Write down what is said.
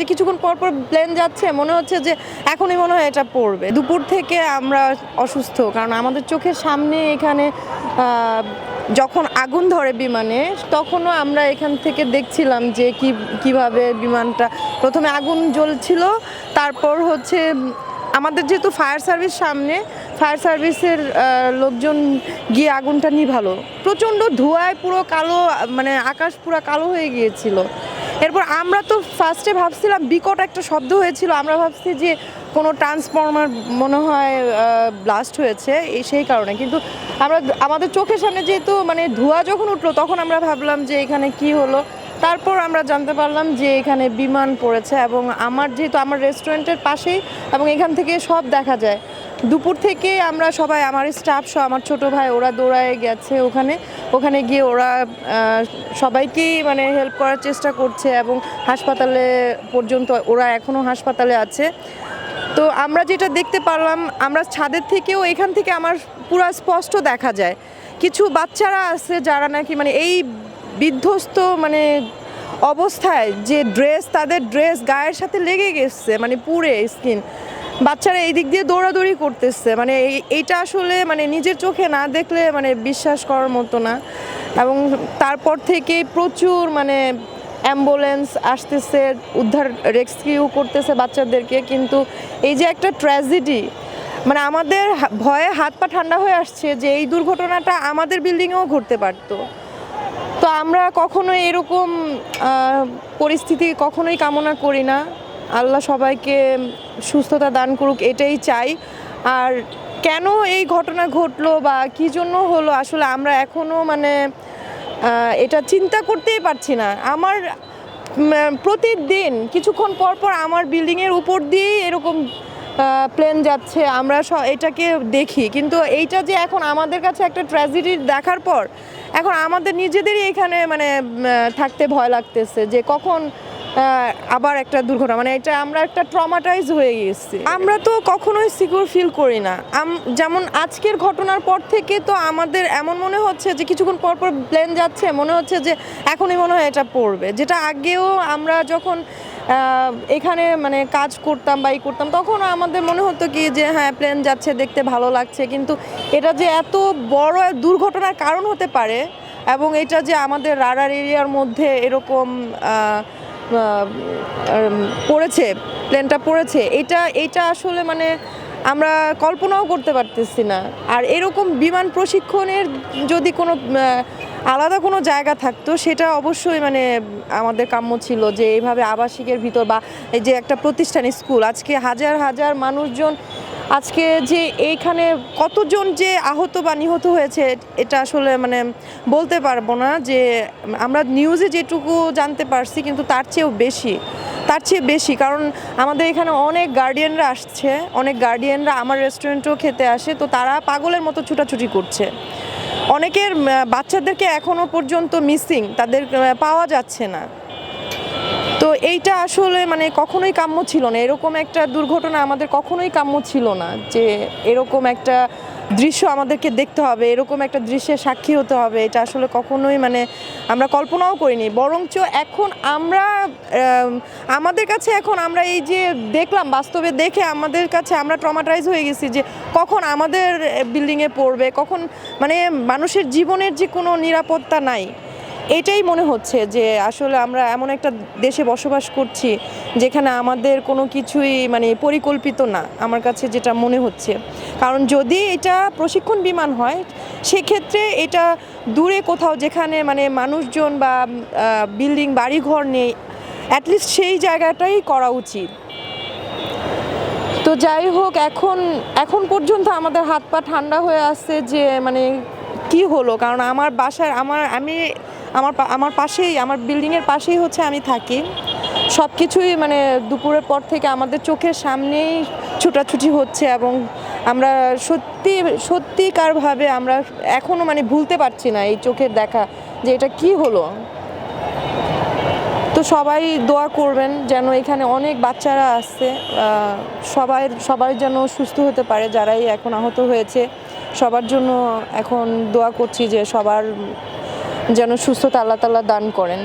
যে কিছুক্ষণ পর পর প্লেন যাচ্ছে, মনে হচ্ছে যে এখনই মনে হয় এটা পড়বে। দুপুর থেকে আমরা অসুস্থ, কারণ আমাদের চোখের সামনে এখানে যখন আগুন ধরে বিমানে, তখনও আমরা এখান থেকে দেখছিলাম যে কি, কীভাবে বিমানটা, প্রথমে আগুন জ্বলছিল, তারপর হচ্ছে, আমাদের যেহেতু ফায়ার সার্ভিস সামনে, ফায়ার সার্ভিসের লোকজন গিয়ে আগুনটা নিভালো। প্রচণ্ড ধোঁয়ায় পুরো কালো মানে আকাশ পুরো কালো হয়ে গিয়েছিল। এরপর আমরা তো ফার্স্টে ভাবছিলাম বিকট একটা শব্দ হয়েছিল, আমরা ভাবছি যে কোনো ট্রান্সফর্মার মনে হয় ব্লাস্ট হয়েছে, এই সেই কারণে। কিন্তু আমরা আমাদের চোখের সামনে যেহেতু মানে ধোঁয়া যখন উঠল, তখন আমরা ভাবলাম যে এখানে কি হলো। তারপর আমরা জানতে পারলাম যে এখানে বিমান পড়েছে এবং আমার যেহেতু আমার রেস্টুরেন্টের পাশেই এবং এখান থেকে সব দেখা যায়। দুপুর থেকে আমরা সবাই, আমার স্টাফ সহ, আমার ছোট ভাই, ওরা দৌড়ায় গেছে ওখানে। ওখানে গিয়ে ওরা সবাইকেই মানে হেল্প করার চেষ্টা করছে এবং হাসপাতালে পর্যন্ত ওরা এখনও হাসপাতালে আছে। তো আমরা যেটা দেখতে পারলাম, আমরা ছাদের থেকেও এখান থেকে আমার পুরো স্পষ্ট দেখা যায়। কিছু বাচ্চারা আছে যারা নাকি মানে এই বিধ্বস্ত মানে অবস্থায় যে ড্রেস তাদের ড্রেস গায়ের সাথে লেগে গেছে মানে পুরে স্কিন বাচ্চারা এই দিক দিয়ে দৌড়াদৌড়ি করতেছে। মানে এই- এইটা আসলে মানে নিজের চোখে না দেখলে মানে বিশ্বাস করার মতো না। এবং তারপর থেকেই প্রচুর মানে অ্যাম্বুলেন্স আসতেছে, উদ্ধার, রেস্কিউ করতেছে বাচ্চাদেরকে। কিন্তু এই যে একটা ট্র্যাজেডি মানে আমাদের ভয়ে হাত পা ঠান্ডা হয়ে আসছে যে এই দুর্ঘটনাটা আমাদের বিল্ডিংয়েও ঘটতে পারতো। তো আমরা কখনো এরকম পরিস্থিতি কখনোই কামনা করি না। আল্লাহ সবাইকে সুস্থতা দান করুক, এটাই চাই। আর কেন এই ঘটনা ঘটলো বা কী জন্য হলো, আসলে আমরা এখনও মানে এটা চিন্তা করতেই পারছি না। আমার প্রতিদিন, কিছুক্ষণ পর পর আমার বিল্ডিংয়ের উপর দিয়েই এরকম প্লেন যাচ্ছে। আমরা স, এটাকে দেখি। কিন্তু এইটা যে এখন আমাদের কাছে একটা ট্র্যাজেডি দেখার পর, এখন আমাদের নিজেদেরই এখানে মানে থাকতে ভয় লাগতেছে যে কখন আবার একটা দুর্ঘটনা। মানে এটা আমরা একটা ট্রমাটাইজ হয়ে গেছি। আমরা তো কখনোই সিকিউর ফিল করি না। যেমন আজকের ঘটনার পর থেকে তো আমাদের এমন মনে হচ্ছে যে কিছুক্ষণ পর পর প্লেন যাচ্ছে, মনে হচ্ছে যে এখনই মনে হয় এটা পড়বে। যেটা আগেও আমরা যখন এখানে মানে কাজ করতাম বা ই করতাম, তখন আমাদের মনে হতো কি যে হ্যাঁ প্লেন যাচ্ছে, দেখতে ভালো লাগছে। কিন্তু এটা যে এত বড় দুর্ঘটনার কারণ হতে পারে এবং এটা যে আমাদের রাডার এরিয়ার মধ্যে এরকম পড়েছে প্লেনটা পড়েছে, এটা এটা আসলে মানে আমরা কল্পনাও করতে পারতেছি না। আর এরকম বিমান প্রশিক্ষণের যদি কোনো আলাদা কোনো জায়গা থাকতো, সেটা অবশ্যই মানে আমাদের কাম্য ছিল যে এইভাবে আবাসিকের ভিতর বা এই যে একটা প্রতিষ্ঠান, স্কুল, আজকে হাজার হাজার মানুষজন আজকে যে এইখানে কতজন যে আহত বা নিহত হয়েছে, এটা আসলে মানে বলতে পারব না যে আমরা নিউজে যেটুকু জানতে পারছি কিন্তু তার চেয়েও বেশি। তার চেয়ে বেশি কারণ আমাদের এখানে অনেক গার্ডিয়ানরা আসছে, অনেক গার্ডিয়ানরা আমার রেস্টুরেন্টেও খেতে আসে, তো তারা পাগলের মতো ছুটাছুটি করছে। অনেকের বাচ্চাদেরকে এখনও পর্যন্ত মিসিং তাদের পাওয়া যাচ্ছে না। এইটা আসলে মানে কখনোই কাম্য ছিল না। এরকম একটা দুর্ঘটনা আমাদের কখনোই কাম্য ছিল না যে এরকম একটা দৃশ্য আমাদেরকে দেখতে হবে, এরকম একটা দৃশ্যের সাক্ষী হতে হবে, এটা আসলে কখনোই মানে আমরা কল্পনাও করিনি। বরঞ্চ এখন আমরা আমাদের কাছে এখন আমরা এই যে দেখলাম, বাস্তবে দেখে আমাদের কাছে আমরা ট্রমাটাইজ হয়ে গেছি যে কখন আমাদের বিল্ডিংয়ে পড়বে, কখন মানে মানুষের জীবনের যে কোনো নিরাপত্তা নাই। এটাই মনে হচ্ছে যে আসলে আমরা এমন একটা দেশে বসবাস করছি যেখানে আমাদের কোনো কিছুই মানে পরিকল্পিত না, আমার কাছে যেটা মনে হচ্ছে। কারণ যদি এটা প্রশিক্ষণ বিমান হয়, সেক্ষেত্রে এটা দূরে কোথাও যেখানে মানে মানুষজন বা বিল্ডিং বাড়িঘর নেই অ্যাটলিস্ট সেই জায়গাটাই করা উচিত। তো যাই হোক, এখন এখন পর্যন্ত আমাদের হাত পা ঠান্ডা হয়ে আসছে যে মানে কি হলো? কারণ আমার বাসার আমার, আমি আমার আমার পাশেই, আমার বিল্ডিংয়ের পাশেই হচ্ছে আমি থাকি। সব কিছুই মানে দুপুরের পর থেকে আমাদের চোখের সামনেই ছুটাছুটি হচ্ছে এবং আমরা সত্যি সত্যিকারভাবে আমরা এখনও মানে ভুলতে পারছি না এই চোখের দেখা যে এটা কি হলো। তো সবাই দোয়া করবেন যেন এখানে অনেক বাচ্চারা আসছে সবাই সবাই যেন সুস্থ হতে পারে যারাই এখন আহত হয়েছে। সবার জন্য এখন দোয়া করছি যে সবার যেন সুস্থতা আল্লাহ তাল্লাহ দান করেন।